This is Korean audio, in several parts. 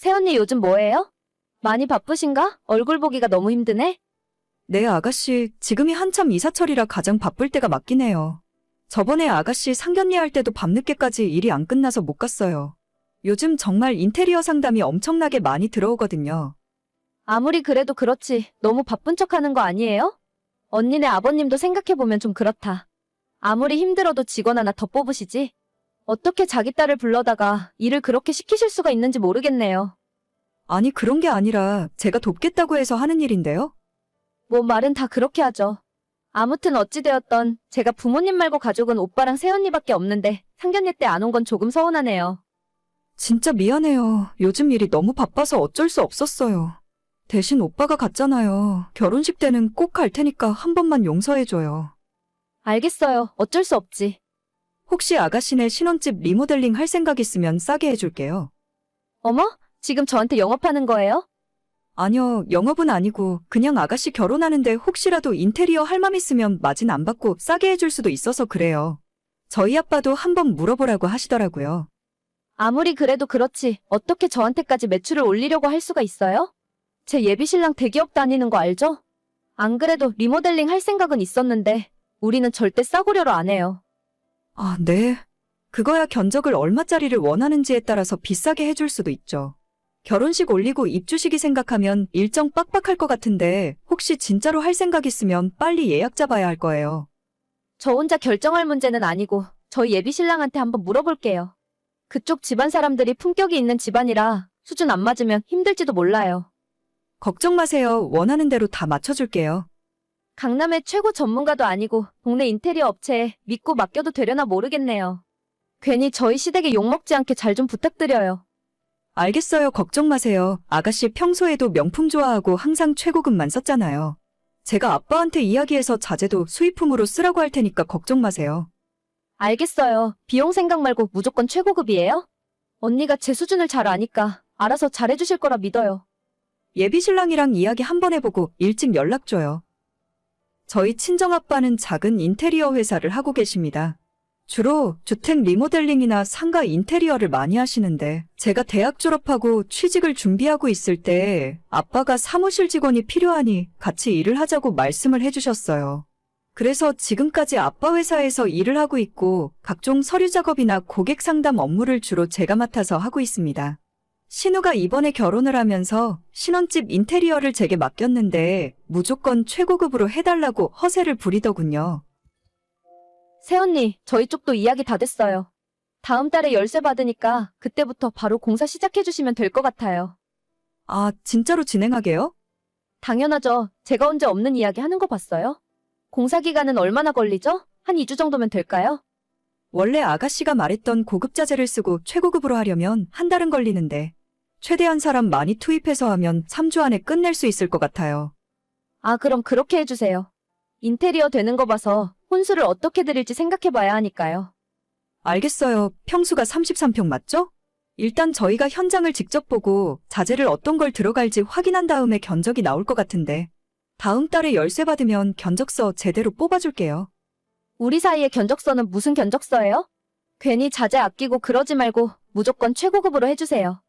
새언니 요즘 뭐해요? 많이 바쁘신가? 얼굴 보기가 너무 힘드네? 네, 아가씨. 지금이 한참 이사철이라 가장 바쁠 때가 맞긴 해요. 저번에 아가씨 상견례 할 때도 밤늦게까지 일이 안 끝나서 못 갔어요. 요즘 정말 인테리어 상담이 엄청나게 많이 들어오거든요. 아무리 그래도 그렇지. 너무 바쁜 척 하는 거 아니에요? 언니네 아버님도 생각해보면 좀 그렇다. 아무리 힘들어도 직원 하나 더 뽑으시지? 어떻게 자기 딸을 불러다가 일을 그렇게 시키실 수가 있는지 모르겠네요. 아니, 그런 게 아니라 제가 돕겠다고 해서 하는 일인데요? 뭐 말은 다 그렇게 하죠. 아무튼 어찌되었던 제가 부모님 말고 가족은 오빠랑 새언니밖에 없는데 상견례 때 안 온 건 조금 서운하네요. 진짜 미안해요. 요즘 일이 너무 바빠서 어쩔 수 없었어요. 대신 오빠가 갔잖아요. 결혼식 때는 꼭 갈 테니까 한 번만 용서해줘요. 알겠어요. 어쩔 수 없지. 혹시 아가씨네 신혼집 리모델링 할 생각 있으면 싸게 해줄게요. 어머? 지금 저한테 영업하는 거예요? 아니요, 영업은 아니고 그냥 아가씨 결혼하는데 혹시라도 인테리어 할 맘 있으면 마진 안 받고 싸게 해줄 수도 있어서 그래요. 저희 아빠도 한번 물어보라고 하시더라고요. 아무리 그래도 그렇지 어떻게 저한테까지 매출을 올리려고 할 수가 있어요? 제 예비신랑 대기업 다니는 거 알죠? 안 그래도 리모델링 할 생각은 있었는데 우리는 절대 싸구려로 안 해요. 아, 네. 그거야 견적을 얼마짜리를 원하는지에 따라서 비싸게 해줄 수도 있죠. 결혼식 올리고 입주시기 생각하면 일정 빡빡할 것 같은데 혹시 진짜로 할 생각 있으면 빨리 예약 잡아야 할 거예요. 저 혼자 결정할 문제는 아니고 저희 예비 신랑한테 한번 물어볼게요. 그쪽 집안 사람들이 품격이 있는 집안이라 수준 안 맞으면 힘들지도 몰라요. 걱정 마세요. 원하는 대로 다 맞춰줄게요. 강남의 최고 전문가도 아니고 동네 인테리어 업체에 믿고 맡겨도 되려나 모르겠네요. 괜히 저희 시댁에 욕먹지 않게 잘 좀 부탁드려요. 알겠어요. 걱정 마세요. 아가씨 평소에도 명품 좋아하고 항상 최고급만 썼잖아요. 제가 아빠한테 이야기해서 자재도 수입품으로 쓰라고 할 테니까 걱정 마세요. 알겠어요. 비용 생각 말고 무조건 최고급이에요? 언니가 제 수준을 잘 아니까 알아서 잘해주실 거라 믿어요. 예비 신랑이랑 이야기 한번 해보고 일찍 연락 줘요. 저희 친정아빠는 작은 인테리어 회사를 하고 계십니다. 주로 주택 리모델링이나 상가 인테리어를 많이 하시는데 제가 대학 졸업하고 취직을 준비하고 있을 때 아빠가 사무실 직원이 필요하니 같이 일을 하자고 말씀을 해주셨어요. 그래서 지금까지 아빠 회사에서 일을 하고 있고 각종 서류 작업이나 고객 상담 업무를 주로 제가 맡아서 하고 있습니다. 신우가 이번에 결혼을 하면서 신혼집 인테리어를 제게 맡겼는데 무조건 최고급으로 해달라고 허세를 부리더군요. 새언니, 저희 쪽도 이야기 다 됐어요. 다음 달에 열쇠 받으니까 그때부터 바로 공사 시작해주시면 될 것 같아요. 아, 진짜로 진행하게요? 당연하죠. 제가 언제 없는 이야기 하는 거 봤어요? 공사 기간은 얼마나 걸리죠? 한 2주 정도면 될까요? 원래 아가씨가 말했던 고급 자재를 쓰고 최고급으로 하려면 한 달은 걸리는데 최대한 사람 많이 투입해서 하면 3주 안에 끝낼 수 있을 것 같아요. 아, 그럼 그렇게 해주세요. 인테리어 되는 거 봐서 혼수를 어떻게 드릴지 생각해봐야 하니까요. 알겠어요. 평수가 33평 맞죠? 일단 저희가 현장을 직접 보고 자재를 어떤 걸 들어갈지 확인한 다음에 견적이 나올 것 같은데 다음 달에 열쇠 받으면 견적서 제대로 뽑아줄게요. 우리 사이의 견적서는 무슨 견적서예요? 괜히 자재 아끼고 그러지 말고 무조건 최고급으로 해주세요.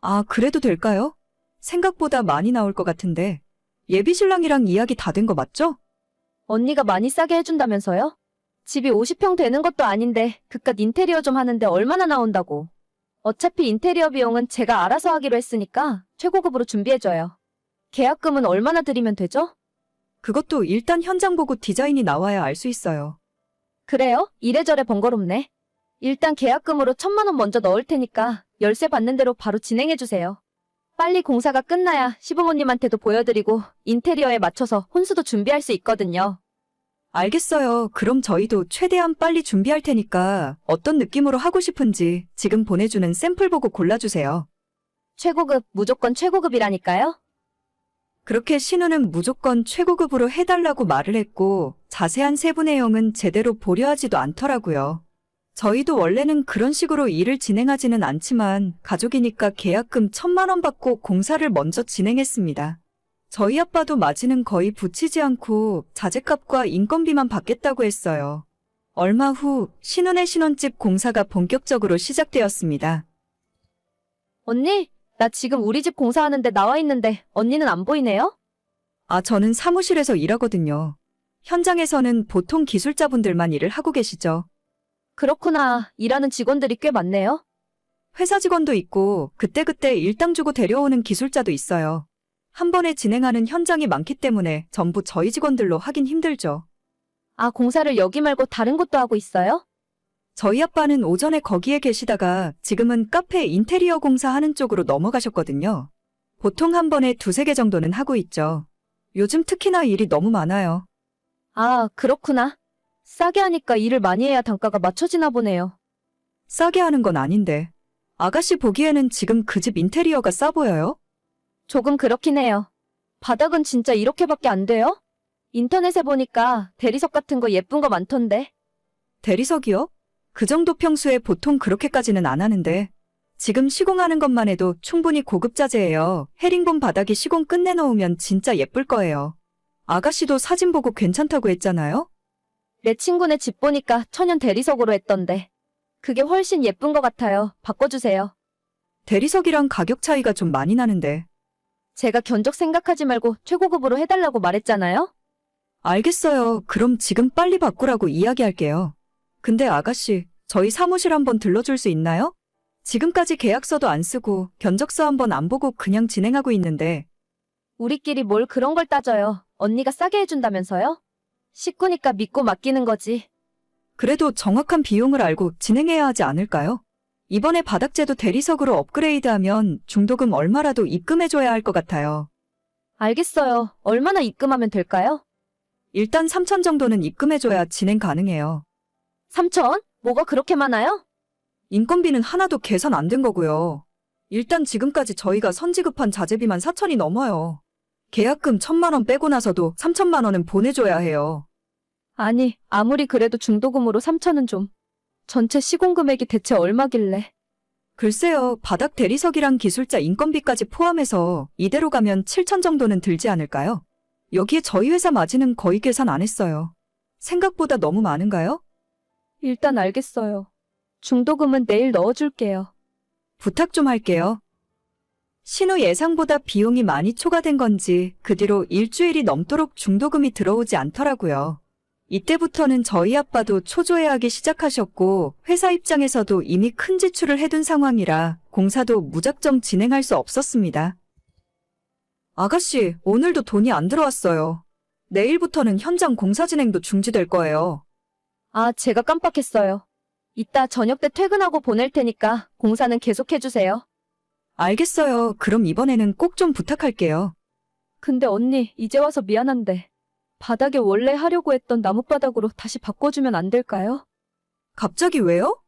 아, 그래도 될까요? 생각보다 많이 나올 것 같은데 예비 신랑이랑 이야기 다 된 거 맞죠? 언니가 많이 싸게 해준다면서요? 집이 50평 되는 것도 아닌데 그깟 인테리어 좀 하는데 얼마나 나온다고. 어차피 인테리어 비용은 제가 알아서 하기로 했으니까 최고급으로 준비해줘요. 계약금은 얼마나 드리면 되죠? 그것도 일단 현장 보고 디자인이 나와야 알 수 있어요. 그래요? 이래저래 번거롭네. 일단 계약금으로 천만 원 먼저 넣을 테니까 열쇠 받는 대로 바로 진행해주세요. 빨리 공사가 끝나야 시부모님한테도 보여드리고 인테리어에 맞춰서 혼수도 준비할 수 있거든요. 알겠어요. 그럼 저희도 최대한 빨리 준비할 테니까 어떤 느낌으로 하고 싶은지 지금 보내주는 샘플 보고 골라주세요. 최고급, 무조건 최고급이라니까요. 그렇게 신우는 무조건 최고급으로 해달라고 말을 했고 자세한 세부 내용은 제대로 보려하지도 않더라고요. 저희도 원래는 그런 식으로 일을 진행하지는 않지만 가족이니까 계약금 천만 원 받고 공사를 먼저 진행했습니다. 저희 아빠도 마진은 거의 붙이지 않고 자재값과 인건비만 받겠다고 했어요. 얼마 후 신혼의 신혼집 공사가 본격적으로 시작되었습니다. 언니, 나 지금 우리 집 공사하는데 나와 있는데 언니는 안 보이네요? 아, 저는 사무실에서 일하거든요. 현장에서는 보통 기술자분들만 일을 하고 계시죠. 그렇구나. 일하는 직원들이 꽤 많네요. 회사 직원도 있고 그때그때 일당 주고 데려오는 기술자도 있어요. 한 번에 진행하는 현장이 많기 때문에 전부 저희 직원들로 하긴 힘들죠. 아, 공사를 여기 말고 다른 곳도 하고 있어요? 저희 아빠는 오전에 거기에 계시다가 지금은 카페 인테리어 공사하는 쪽으로 넘어가셨거든요. 보통 한 번에 두세 개 정도는 하고 있죠. 요즘 특히나 일이 너무 많아요. 아, 그렇구나. 싸게 하니까 일을 많이 해야 단가가 맞춰지나 보네요. 싸게 하는 건 아닌데. 아가씨 보기에는 지금 그 집 인테리어가 싸 보여요? 조금 그렇긴 해요. 바닥은 진짜 이렇게밖에 안 돼요? 인터넷에 보니까 대리석 같은 거 예쁜 거 많던데. 대리석이요? 그 정도 평수에 보통 그렇게까지는 안 하는데. 지금 시공하는 것만 해도 충분히 고급 자재예요. 헤링본 바닥에 시공 끝내놓으면 진짜 예쁠 거예요. 아가씨도 사진 보고 괜찮다고 했잖아요? 내 친구네 집 보니까 천연 대리석으로 했던데. 그게 훨씬 예쁜 것 같아요. 바꿔주세요. 대리석이랑 가격 차이가 좀 많이 나는데. 제가 견적 생각하지 말고 최고급으로 해달라고 말했잖아요? 알겠어요. 그럼 지금 빨리 바꾸라고 이야기할게요. 근데 아가씨, 저희 사무실 한번 들러줄 수 있나요? 지금까지 계약서도 안 쓰고 견적서 한번 안 보고 그냥 진행하고 있는데 우리끼리 뭘 그런 걸 따져요. 언니가 싸게 해준다면서요? 식구니까 믿고 맡기는 거지. 그래도 정확한 비용을 알고 진행해야 하지 않을까요? 이번에 바닥재도 대리석으로 업그레이드하면 중도금 얼마라도 입금해줘야 할 것 같아요. 알겠어요. 얼마나 입금하면 될까요? 일단 3천 정도는 입금해줘야 진행 가능해요. 3천? 뭐가 그렇게 많아요? 인건비는 하나도 계산 안 된 거고요. 일단 지금까지 저희가 선지급한 자재비만 4천이 넘어요. 계약금 1천만 원 빼고 나서도 3천만 원은 보내줘야 해요. 아니, 아무리 그래도 중도금으로 3천은 좀. 전체 시공 금액이 대체 얼마길래. 글쎄요, 바닥 대리석이랑 기술자 인건비까지 포함해서 이대로 가면 7천 정도는 들지 않을까요? 여기에 저희 회사 마진은 거의 계산 안 했어요. 생각보다 너무 많은가요? 일단 알겠어요. 중도금은 내일 넣어줄게요. 부탁 좀 할게요. 신우 예상보다 비용이 많이 초과된 건지 그 뒤로 일주일이 넘도록 중도금이 들어오지 않더라고요. 이때부터는 저희 아빠도 초조해하기 시작하셨고 회사 입장에서도 이미 큰 지출을 해둔 상황이라 공사도 무작정 진행할 수 없었습니다. 아가씨, 오늘도 돈이 안 들어왔어요. 내일부터는 현장 공사 진행도 중지될 거예요. 아, 제가 깜빡했어요. 이따 저녁 때 퇴근하고 보낼 테니까 공사는 계속해주세요. 알겠어요. 그럼 이번에는 꼭 좀 부탁할게요. 근데 언니, 이제 와서 미안한데. 바닥에 원래 하려고 했던 나뭇바닥으로 다시 바꿔주면 안 될까요? 갑자기 왜요?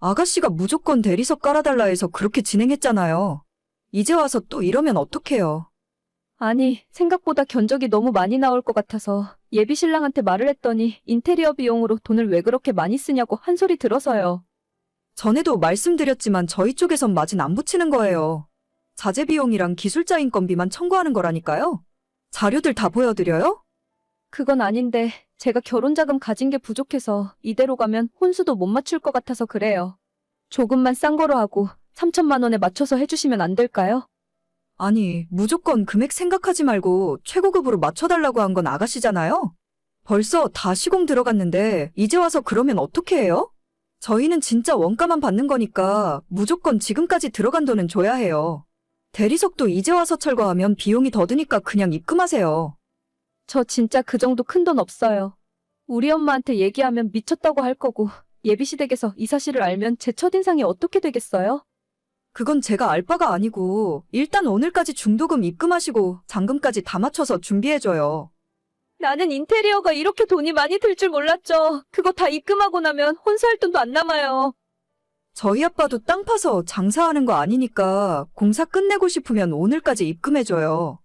아가씨가 무조건 대리석 깔아달라 해서 그렇게 진행했잖아요. 이제 와서 또 이러면 어떡해요. 아니, 생각보다 견적이 너무 많이 나올 것 같아서 예비 신랑한테 말을 했더니 인테리어 비용으로 돈을 왜 그렇게 많이 쓰냐고 한 소리 들어서요. 전에도 말씀드렸지만 저희 쪽에선 마진 안 붙이는 거예요. 자재 비용이랑 기술자 인건비만 청구하는 거라니까요. 자료들 다 보여드려요? 그건 아닌데 제가 결혼 자금 가진 게 부족해서 이대로 가면 혼수도 못 맞출 것 같아서 그래요. 조금만 싼 거로 하고 3천만 원에 맞춰서 해주시면 안 될까요? 아니, 무조건 금액 생각하지 말고 최고급으로 맞춰달라고 한 건 아가씨잖아요? 벌써 다 시공 들어갔는데 이제 와서 그러면 어떻게 해요? 저희는 진짜 원가만 받는 거니까 무조건 지금까지 들어간 돈은 줘야 해요. 대리석도 이제 와서 철거하면 비용이 더 드니까 그냥 입금하세요. 저 진짜 그 정도 큰 돈 없어요. 우리 엄마한테 얘기하면 미쳤다고 할 거고 예비시댁에서 이 사실을 알면 제 첫인상이 어떻게 되겠어요? 그건 제가 알 바가 아니고 일단 오늘까지 중도금 입금하시고 잔금까지 다 맞춰서 준비해줘요. 나는 인테리어가 이렇게 돈이 많이 들 줄 몰랐죠. 그거 다 입금하고 나면 혼수 할 돈도 안 남아요. 저희 아빠도 땅 파서 장사하는 거 아니니까 공사 끝내고 싶으면 오늘까지 입금해줘요.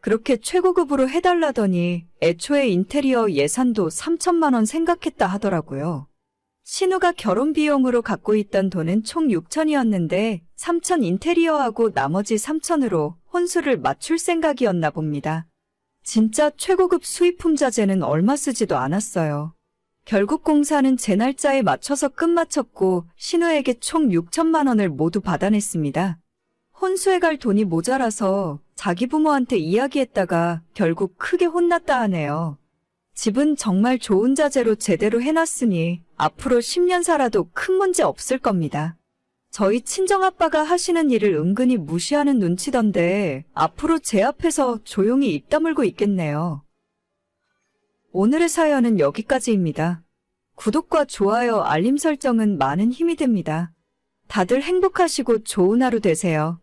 그렇게 최고급으로 해달라더니 애초에 인테리어 예산도 3천만 원 생각했다 하더라고요. 신우가 결혼 비용으로 갖고 있던 돈은 총 6천이었는데 3천 인테리어하고 나머지 3천으로 혼수를 맞출 생각이었나 봅니다. 진짜 최고급 수입품 자재는 얼마 쓰지도 않았어요. 결국 공사는 제 날짜에 맞춰서 끝마쳤고 신우에게 총 6천만 원을 모두 받아냈습니다. 혼수에 갈 돈이 모자라서 자기 부모한테 이야기했다가 결국 크게 혼났다 하네요. 집은 정말 좋은 자재로 제대로 해놨으니 앞으로 10년 살아도 큰 문제 없을 겁니다. 저희 친정아빠가 하시는 일을 은근히 무시하는 눈치던데 앞으로 제 앞에서 조용히 입 다물고 있겠네요. 오늘의 사연은 여기까지입니다. 구독과 좋아요, 알림 설정은 많은 힘이 됩니다. 다들 행복하시고 좋은 하루 되세요.